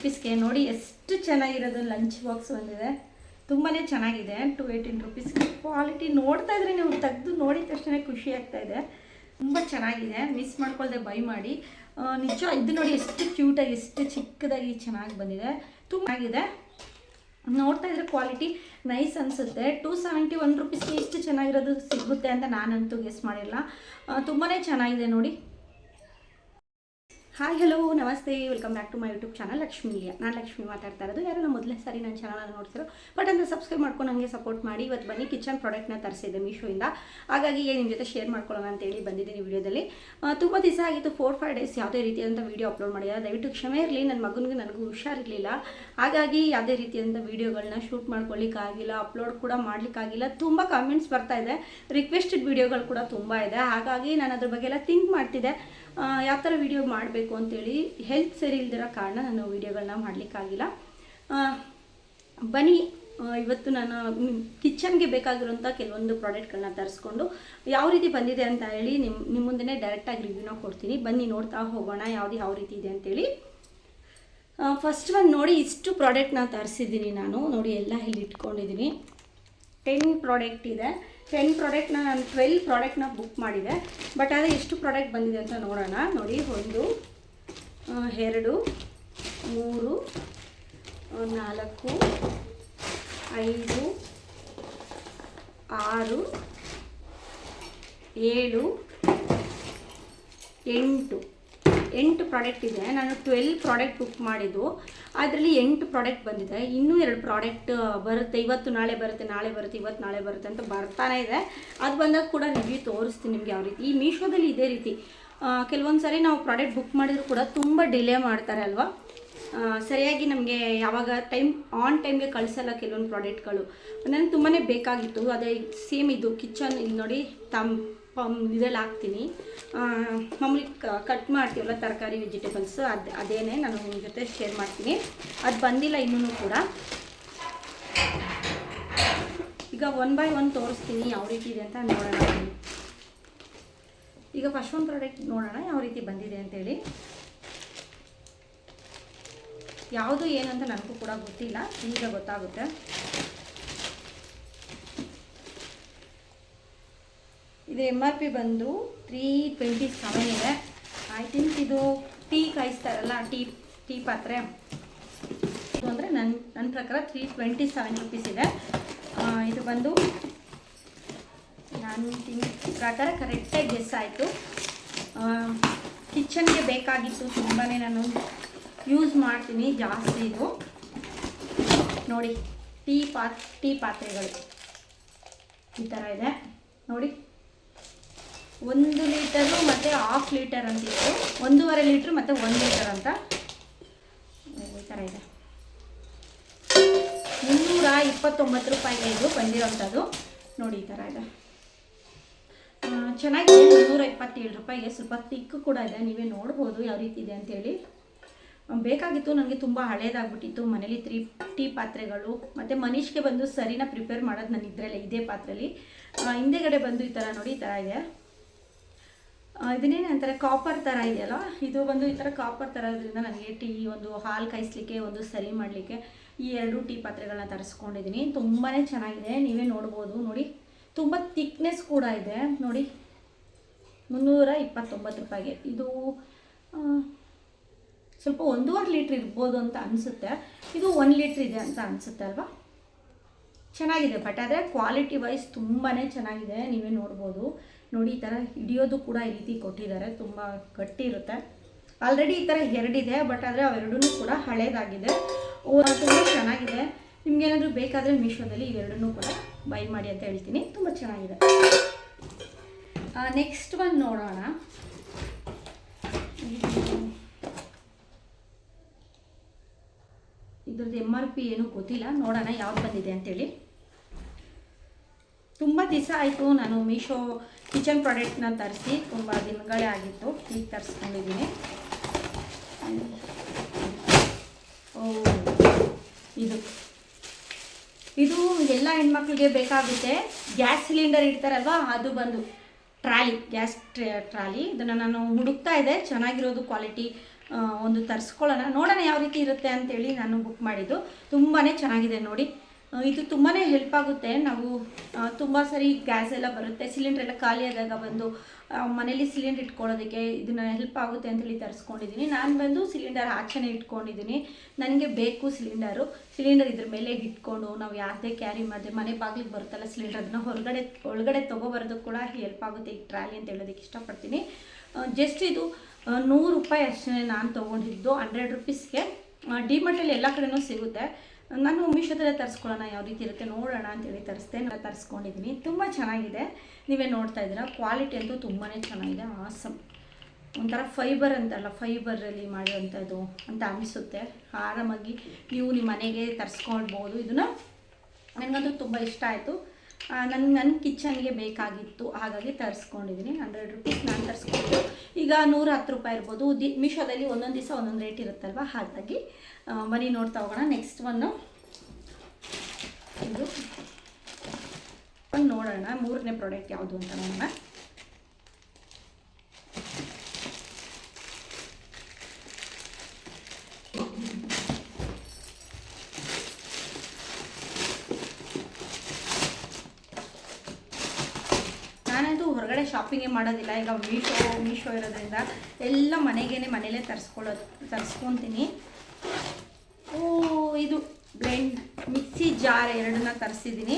ರುಪೀಸ್ಗೆ ನೋಡಿ ಎಷ್ಟು ಚೆನ್ನಾಗಿರೋದು ಲಂಚ್ ಬಾಕ್ಸ್ ಬಂದಿದೆ. ತುಂಬಾ ಚೆನ್ನಾಗಿದೆ ಟು ಏಯ್ಟೀನ್ ರುಪೀಸ್ಗೆ ಕ್ವಾಲಿಟಿ ನೋಡ್ತಾ ಇದ್ರೆ ನೀವು ತೆಗೆದು ನೋಡಿದ ತಕ್ಷಣ ಖುಷಿ ಆಗ್ತಾ ಇದೆ. ತುಂಬ ಚೆನ್ನಾಗಿದೆ ಮಿಸ್ ಮಾಡ್ಕೊಳ್ದೆ ಬೈ ಮಾಡಿ. ನಿಜ, ಇದು ನೋಡಿ ಎಷ್ಟು ಕ್ಯೂಟಾಗಿ ಎಷ್ಟು ಚಿಕ್ಕದಾಗಿ ಚೆನ್ನಾಗಿ ಬಂದಿದೆ. ತುಂಬ ಆಗಿದೆ ನೋಡ್ತಾ ಇದ್ರೆ ಕ್ವಾಲಿಟಿ ನೈಸ್ ಅನಿಸುತ್ತೆ. ಟೂ ಸೆವೆಂಟಿ ಒನ್ ರುಪೀಸ್ಗೆ ಇಷ್ಟು ಚೆನ್ನಾಗಿರೋದು ಸಿಗುತ್ತೆ ಅಂತ ನಾನಂತೂ ಗೆಸ್ ಮಾಡಿಲ್ಲ. ತುಂಬಾ ಚೆನ್ನಾಗಿದೆ ನೋಡಿ. ಹಾಯ್ ಹಲೋ ನಮಸ್ತೆ welcome back to my YouTube channel Lakshmi ನಾನು ಲಕ್ಷ್ಮಿ ಮಾತಾಡ್ತಾ ಇರೋದು. ಯಾರು ನಮ್ಮ ಮೊದಲನೇ ಸಾರಿ ನನ್ನ ಚಾನಲ್ ನೋಡ್ತಿರೋ ಬಟ್ ಅಂದರೆ ಸಬ್ಸ್ಕ್ರೈಬ್ ಮಾಡ್ಕೊಂಡು ನನಗೆ ಸಪೋರ್ಟ್ ಮಾಡಿ. ಇವತ್ತು ಬನ್ನಿ ಕಿಚನ್ ಪ್ರಾಡಕ್ಟ್ನ ತರಿಸಿದ್ದೆ ಮೀಶೋಯಿಂದ ಹಾಗಾಗಿ ನಿಮ್ಮ ಜೊತೆ ಶೇರ್ ಮಾಡ್ಕೊಳ್ಳೋಣ ಅಂತೇಳಿ ಬಂದಿದ್ದೀನಿ ವಿಡಿಯೋದಲ್ಲಿ. ತುಂಬ ದಿವಸ ಆಗಿತ್ತು ಫೋರ್ ಫೈವ್ ಡೇಸ್ ಯಾವುದೇ ರೀತಿಯಾದಂಥ ವೀಡಿಯೋ ಅಪ್ಲೋಡ್ ಮಾಡಿಲ್ಲ. ದಯವಿಟ್ಟು ಕ್ಷಮೆ ಇರಲಿ ನನ್ನ ಮಗನಿಗೆ ನನಗೂ ಹುಷಾರಿರಲಿಲ್ಲ. ಹಾಗಾಗಿ ಯಾವುದೇ ರೀತಿಯಾದಂಥ ವೀಡಿಯೋಗಳನ್ನ ಶೂಟ್ ಮಾಡ್ಕೊಳ್ಳಿಕ್ಕಾಗಿಲ್ಲ ಅಪ್ಲೋಡ್ ಕೂಡ ಮಾಡಲಿಕ್ಕಾಗಿಲ್ಲ. ತುಂಬ ಕಾಮೆಂಟ್ಸ್ ಬರ್ತಾ ಇದೆ. ರಿಕ್ವೆಸ್ಟೆಡ್ ವೀಡಿಯೋಗಳು ಕೂಡ ತುಂಬ ಇದೆ. ಹಾಗಾಗಿ ನಾನು ಅದ್ರ ಬಗ್ಗೆ ಎಲ್ಲ ಥಿಂಕ್ ಮಾಡ್ತಿದ್ದೆ. ಯಾವ ಥರ ವೀಡಿಯೋ ಮಾಡಬೇಕು ಅಂತೇಳಿ ಹೆಲ್ತ್ ಸರಿ ಇಲ್ದಿರೋ ಕಾರಣ ನಾನು ವೀಡಿಯೋಗಳನ್ನ ಮಾಡಲಿಕ್ಕಾಗಿಲ್ಲ ಬನ್ನಿ ಇವತ್ತು ನಾನು ಕಿಚನ್ಗೆ ಬೇಕಾಗಿರೋಂಥ ಕೆಲವೊಂದು ಪ್ರಾಡಕ್ಟ್ಗಳನ್ನ ತರಿಸ್ಕೊಂಡು ಯಾವ ರೀತಿ ಬಂದಿದೆ ಅಂತ ಹೇಳಿ ನಿಮ್ಮ ನಿಮ್ಮ ಮುಂದೆ ಡೈರೆಕ್ಟಾಗಿ ರಿವ್ಯೂನ ಕೊಡ್ತೀನಿ. ಬನ್ನಿ, ನೋಡ್ತಾ ಹೋಗೋಣ ಯಾವುದು ಯಾವ ರೀತಿ ಇದೆ ಅಂತೇಳಿ. ಫಸ್ಟ್ ಒಂದು ನೋಡಿ, ಇಷ್ಟು ಪ್ರಾಡಕ್ಟ್ನ ತರಿಸಿದ್ದೀನಿ ನಾನು. ನೋಡಿ, ಎಲ್ಲ ಇಲ್ಲಿ ಇಟ್ಕೊಂಡಿದ್ದೀನಿ. ಟೆನ್ ಪ್ರಾಡಕ್ಟ್ ಇದೆ. ಟೆನ್ ಪ್ರಾಡಕ್ಟ್ನ ನಾನು ಟ್ವೆಲ್ ಪ್ರಾಡಕ್ಟ್ನ ಬುಕ್ ಮಾಡಿದೆ. ಬಟ್ ಆದರೆ ಎಷ್ಟು ಪ್ರಾಡಕ್ಟ್ ಬಂದಿದೆ ಅಂತ ನೋಡೋಣ. ನೋಡಿ, ಒಂದು ಎರಡು, ಮೂರು ನಾಲ್ಕು, ಐದು, ಆರು, ಏಳು, ಎಂಟು. ಎಂಟು ಪ್ರಾಡಕ್ಟ್ ಇದೆ. ನಾನು ಟ್ವೆಲ್ ಪ್ರಾಡಕ್ಟ್ ಬುಕ್ ಮಾಡಿದ್ದು. ಅದರಲ್ಲಿ ಎಂಟು ಪ್ರಾಡಕ್ಟ್ ಬಂದಿದೆ. ಇನ್ನೂ ಎರಡು ಪ್ರಾಡಕ್ಟ್ ಬರುತ್ತೆ. ಇವತ್ತು ನಾಳೆ ಬರುತ್ತೆ ನಾಳೆ ಬರುತ್ತೆ, ಇವತ್ತು ನಾಳೆ ಬರುತ್ತೆ ಅಂತ ಬರ್ತಾನೆ ಇದೆ. ಅದು ಬಂದಾಗ ಕೂಡ ರಿವ್ಯೂ ತೋರಿಸ್ತೀನಿ ನಿಮಗೆ ಯಾವ ರೀತಿ. ಈ ಮೀಶೋದಲ್ಲಿ ಇದೇ ರೀತಿ. ಕೆಲವೊಂದು ಸಾರಿ ನಾವು ಪ್ರಾಡಕ್ಟ್ ಬುಕ್ ಮಾಡಿದ್ರು ಕೂಡ ತುಂಬ ಡಿಲೇ ಮಾಡ್ತಾರೆ ಅಲ್ವಾ? ಸರಿಯಾಗಿ ನಮಗೆ ಯಾವಾಗ ಟೈಮ್ ಆನ್ ಟೈಮ್ಗೆ ಕಳಿಸಲ್ಲ ಕೆಲವೊಂದು ಪ್ರಾಡಕ್ಟ್ಗಳು ನನಗೆ ತುಂಬಾ ಬೇಕಾಗಿತ್ತು. ಅದೇ ಸೇಮ್ ಇದು ಕಿಚನ್ ಇಲ್ಲಿ ನೋಡಿ ತಮ್ ಪಮ್ ಇದರಲ್ಲಿ ಹಾಕ್ತೀನಿ. ಮಾಮೂಲಿ ಕಟ್ ಮಾಡ್ತೀವಲ್ಲ ತರಕಾರಿ ವೆಜಿಟೇಬಲ್ಸ್ ಅದು, ಅದೇನೆ ನಾನು ನಿಮ್ಮ ಜೊತೆ ಶೇರ್ ಮಾಡ್ತೀನಿ. ಅದು ಬಂದಿಲ್ಲ ಇನ್ನೂ ಕೂಡ. ಈಗ ಒನ್ ಬೈ ಒನ್ ತೋರಿಸ್ತೀನಿ ಯಾವ ರೀತಿ ಇದೆ ಅಂತ ನೋಡೋಣ. ಈಗ ಫಸ್ಟ್ ಒಂದು ಪ್ರಾಡಕ್ಟ್ ನೋಡೋಣ ಯಾವ ರೀತಿ ಬಂದಿದೆ ಅಂತೇಳಿ ಯಾವುದು ಏನಂತ ನನಗೂ ಕೂಡ ಗೊತ್ತಿಲ್ಲ. ಈಗ ಗೊತ್ತಾಗುತ್ತೆ. ಇದು ಎಂ ಆರ್ ಪಿ ಬಂದು ತ್ರೀ ಟ್ವೆಂಟಿ ಸೆವೆನ್ ಇದೆ. ಐ ಥಿಂಕ್ ಇದು ಟೀ ಕಾಯಿಸ್ತಾರಲ್ಲ, ಟೀ ಟೀ ಪಾತ್ರೆ. ಅಂದರೆ ನನ್ನ ನನ್ನ ಪ್ರಕಾರ ತ್ರೀ ಟ್ವೆಂಟಿ ಸೆವೆನ್ ರುಪೀಸ್ ಇದೆ ಇದು ಬಂದು ನಾನು ಪ್ರಕಾರ ಕರೆಕ್ಟಾಗಿ ಗೆಸ್ ಆಯಿತು. ಕಿಚನ್ಗೆ ಬೇಕಾಗಿತ್ತು ತುಂಬಾ ನಾನು ಯೂಸ್ ಮಾಡ್ತೀನಿ, ಜಾಸ್ತಿ ಇದು. ನೋಡಿ, ಟೀ ಪಾ ಟೀ ಪಾತ್ರೆಗಳು ಈ ಥರ ಇದೆ. ನೋಡಿ. ಒಂದು ಲೀಟರು ಮತ್ತು ಹಾಫ್ ಲೀಟರ್ ಅಂತಿತ್ತು ಒಂದೂವರೆ ಲೀಟ್ರ್ ಮತ್ತು ಒಂದು ಲೀಟರ್ ಅಂತ. ಈ ಥರ ಇದೆ. ಮುನ್ನೂರ ಇಪ್ಪತ್ತೊಂಬತ್ತು ರೂಪಾಯಿಗೆ ಇದು ಬಂದಿರೋಂಥದ್ದು. ನೋಡಿ, ಈ ಥರ ಇದೆ. ಚೆನ್ನಾಗಿ ಚೆನ್ನಾಗಿದೆ. ಮುನ್ನೂರ ಇಪ್ಪತ್ತೇಳು ರೂಪಾಯಿಗೆ ಸ್ವಲ್ಪ ತಿಕ್ಕು ಕೂಡ ಇದೆ. ನೀವೇ ನೋಡ್ಬೋದು ಯಾವ ರೀತಿ ಇದೆ ಅಂತೇಳಿ. ಬೇಕಾಗಿತ್ತು, ನನಗೆ ತುಂಬ ಹಳೇದಾಗ್ಬಿಟ್ಟಿತ್ತು. ಮನೇಲಿ ತ್ರೀ, ಟೀ ಪಾತ್ರೆಗಳು, ಮತ್ತು ಮನೀಷ್ಗೆ ಬಂದು ಸರಿನ ಪ್ರಿಪೇರ್ ಮಾಡೋದು ನಾನು ಇದರಲ್ಲೇ, ಇದೇ ಪಾತ್ರೆಯಲ್ಲಿ ಹಿಂದೆಗಡೆ ಬಂದು ಈ ಥರ ನೋಡಿ, ಈ ಥರ ಇದೆ. ಇದನ್ನೇನು ಅಂತಾರೆ ಕಾಪರ್ ಥರ ಇದೆಯಲ್ಲ? ಇದು ಬಂದು ಈ ಥರ ಕಾಪರ್ ಥರ ಇರೋದ್ರಿಂದ ನನಗೆ ಟೀ ಒಂದು ಹಾಲು ಕಾಯಿಸ್ಲಿಕ್ಕೆ, ಒಂದು ಸರಿ ಮಾಡಲಿಕ್ಕೆ ಈ ಎರಡು ಟೀ ಪಾತ್ರೆಗಳನ್ನ ತರಿಸ್ಕೊಂಡಿದ್ದೀನಿ. ತುಂಬಾ ಚೆನ್ನಾಗಿದೆ. ನೀವೇ ನೋಡ್ಬೋದು. ನೋಡಿ, ತುಂಬ ತಿಕ್ನೆಸ್ ಕೂಡ ಇದೆ. ನೋಡಿ ಮುನ್ನೂರ ಇಪ್ಪತ್ತೊಂಬತ್ತು ರೂಪಾಯಿಗೆ. ಇದು ಸ್ವಲ್ಪ ಒಂದೂವರೆ ಲೀಟ್ರ್ ಇರ್ಬೋದು ಅಂತ ಅನಿಸುತ್ತೆ. ಇದು ಒಂದು ಲೀಟ್ರ್ ಇದೆ ಅಂತ ಅನಿಸುತ್ತೆ ಅಲ್ವಾ? ಚೆನ್ನಾಗಿದೆ ಬಟ್ ಆದರೆ ಕ್ವಾಲಿಟಿ ವೈಸ್ ತುಂಬಾ ಚೆನ್ನಾಗಿದೆ. ನೀವೇ ನೋಡ್ಬೋದು. ನೋಡಿ, ಈ ಥರ ಹಿಡಿಯೋದು ಕೂಡ ಈ ರೀತಿ ಕೊಟ್ಟಿದ್ದಾರೆ. ತುಂಬ ಗಟ್ಟಿ ಇರುತ್ತೆ ಆಲ್ರೆಡಿ ಈ ಥರ ಎರಡಿದೆ ಬಟ್ ಆದರೆ ಅವೆರಡೂ ಕೂಡ ಹಳೇದಾಗಿದೆ. ತುಂಬ ಚೆನ್ನಾಗಿದೆ. ನಿಮ್ಗೇನಾದರೂ ಬೇಕಾದರೆ ಮೀಶೋದಲ್ಲಿ ಇವೆರಡೂ ಕೂಡ ಬೈ ಮಾಡಿ ಅಂತ ಹೇಳ್ತೀನಿ. ತುಂಬ ಚೆನ್ನಾಗಿದೆ. ನೆಕ್ಸ್ಟ್ ಒಂದು ನೋಡೋಣ. ಇದು- ಇದ್ರದ್ದು ಎಂ ಆರ್ ಪಿ ಏನೂ ಗೊತ್ತಿಲ್ಲ. ನೋಡೋಣ ಯಾವ್ದು ಬಂದಿದೆ ಅಂತೇಳಿ ತುಂಬ ದಿವಸ ಆಯಿತು ನಾನು ಮೀಶೋ ಕಿಚನ್ ಪ್ರಾಡಕ್ಟ್ನ ತರಿಸಿ ತುಂಬ ದಿನಗಳೇ ಆಗಿತ್ತು. ಈಗ ತರಿಸ್ಕೊಂಡಿದ್ದೀನಿ ಓ, ಇದು. ಇದು ಎಲ್ಲ ಹೆಣ್ಮಕ್ಳಿಗೆ ಬೇಕಾಗುತ್ತೆ. ಗ್ಯಾಸ್ ಸಿಲಿಂಡರ್ ಇಡ್ತಾರಲ್ವಾ, ಅದು ಬಂದು ಟ್ರಾಲಿ, ಗ್ಯಾಸ್ ಟ್ರಾಲಿ. ಇದನ್ನು ನಾನು ಹುಡುಕ್ತಾ ಇದೆ ಚೆನ್ನಾಗಿರೋದು ಕ್ವಾಲಿಟಿ ಒಂದು ತರಿಸ್ಕೊಳ್ಳೋಣ. ನೋಡೋಣ ಯಾವ ರೀತಿ ಇರುತ್ತೆ ಅಂತೇಳಿ ನಾನು ಬುಕ್ ಮಾಡಿದ್ದು. ತುಂಬಾ ಚೆನ್ನಾಗಿದೆ ನೋಡಿ. ಇದು ತುಂಬಾ ಹೆಲ್ಪ್ ಆಗುತ್ತೆ. ನಾವು ತುಂಬ ಸರಿ ಗ್ಯಾಸ್ ಎಲ್ಲ ಬರುತ್ತೆ. ಸಿಲಿಂಡರ್ ಎಲ್ಲ ಖಾಲಿ ಬಂದು ಮನೇಲಿ ಸಿಲಿಂಡರ್ ಇಟ್ಕೊಳ್ಳೋದಕ್ಕೆ ಇದನ್ನ ಹೆಲ್ಪ್ ಆಗುತ್ತೆ ಅಂತೇಳಿ ತರಿಸ್ಕೊಂಡಿದ್ದೀನಿ. ನಾನು ಬಂದು ಸಿಲಿಂಡರ್ ಆಚೆನೇ ಇಟ್ಕೊಂಡಿದ್ದೀನಿ. ನನಗೆ ಬೇಕು ಸಿಲಿಂಡರು ಸಿಲಿಂಡರ್ ಇದ್ರ ಮೇಲೆ ಇಟ್ಕೊಂಡು ನಾವು ಯಾವುದೇ ಕ್ಯಾರಿ ಮಾಡಿದ್ರೆ ಮನೆ ಬಾಗಿಲಿಗೆ ಬರುತ್ತಲ್ಲ ಸಿಲಿಂಡರ್ ಅದನ್ನ ಹೊರಗಡೆ, ಒಳಗಡೆ ತೊಗೊಬರೋದಕ್ಕೆ ಕೂಡ ಹೆಲ್ಪ್ ಆಗುತ್ತೆ ಈ ಟ್ರಾಲಿ ಅಂತ ಹೇಳೋದಕ್ಕೆ ಇಷ್ಟಪಡ್ತೀನಿ. ಜಸ್ಟ್ ಇದು ನೂರು ರೂಪಾಯಿ ಅಷ್ಟೇ ನಾನು ತೊಗೊಂಡಿದ್ದು. ಹಂಡ್ರೆಡ್ ರುಪೀಸ್ಗೆ ಡಿಮಾರ್ಟಲ್ಲಿ ಎಲ್ಲ ಕಡೆನೂ ಸಿಗುತ್ತೆ. ನಾನು ಮೀಶೋದಲ್ಲೇ ತರಿಸ್ಕೊಳ್ಳೋಣ, ಯಾವ ರೀತಿ ಇರುತ್ತೆ ನೋಡೋಣ ಅಂತೇಳಿ ತರಿಸ್ದೆ ನಾನು ತರಿಸ್ಕೊಂಡಿದ್ದೀನಿ ತುಂಬ ಚೆನ್ನಾಗಿದೆ. ನೀವೇ ನೋಡ್ತಾ ಇದ್ದೀರಾ? ಕ್ವಾಲಿಟಿ ಅಂತೂ ತುಂಬಾ ಚೆನ್ನಾಗಿದೆ. ಆಸಮ್ ಒಂಥರ ಫೈಬರ್ ಅಂತಲ್ಲ ಫೈಬರಲ್ಲಿ ಮಾಡಿರೋಂಥದ್ದು ಅಂತ ಅನಿಸುತ್ತೆ. ಆರಾಮಾಗಿ ನೀವು ನಿಮ್ಮ ಮನೆಗೆ ತರಿಸ್ಕೊಳ್ಬೋದು. ಇದನ್ನು ನನಗಂತೂ ತುಂಬ ಇಷ್ಟ ಆಯಿತು. ನನ್ನ ನನ್ನ ಕಿಚನ್ಗೆ ಬೇಕಾಗಿತ್ತು. ಹಾಗಾಗಿ ತರಿಸ್ಕೊಂಡಿದ್ದೀನಿ ಹಂಡ್ರೆಡ್ ರುಪೀಸ್ ನಾನು ತರಿಸ್ಕೊಂಡು ಈಗ ನೂರ ಹತ್ತು ರೂಪಾಯಿ ಇರ್ಬೋದು. ದಿ, ಮೀಶೋದಲ್ಲಿ ಒಂದೊಂದು ದಿವಸ ಒಂದೊಂದು ರೇಟ್ ಇರುತ್ತಲ್ವ? ಹಾಗಾಗಿ ಮನಿ ಬನ್ನಿ ನೋಡ್ತಾ ಹೋಗೋಣ. ನೆಕ್ಸ್ಟ್ ಒನ್ನು ಇದು ನೋಡೋಣ. ಮೂರನೇ ಪ್ರಾಡಕ್ಟ್ ಯಾವುದು ಅಂತ ನೋಡೋಣ ನಾನಂತೂ ಹೊರಗಡೆ ಶಾಪಿಂಗೇ ಮಾಡೋದಿಲ್ಲ. ಈಗ ಮೀಶೋ ಮೀಶೋ ಇರೋದ್ರಿಂದ ಎಲ್ಲ ಮನೆಗೇನೆ ಮನೇಲೇ ತರಿಸ್ಕೊಳ್ಳೋದು, ತರಿಸ್ಕೊತೀನಿ. ಓ, ಇದು ಬ್ಲೆಂಡ್ ಮಿಕ್ಸಿ ಜಾರ್ ಎರಡನ್ನ ತರಿಸಿದ್ದೀನಿ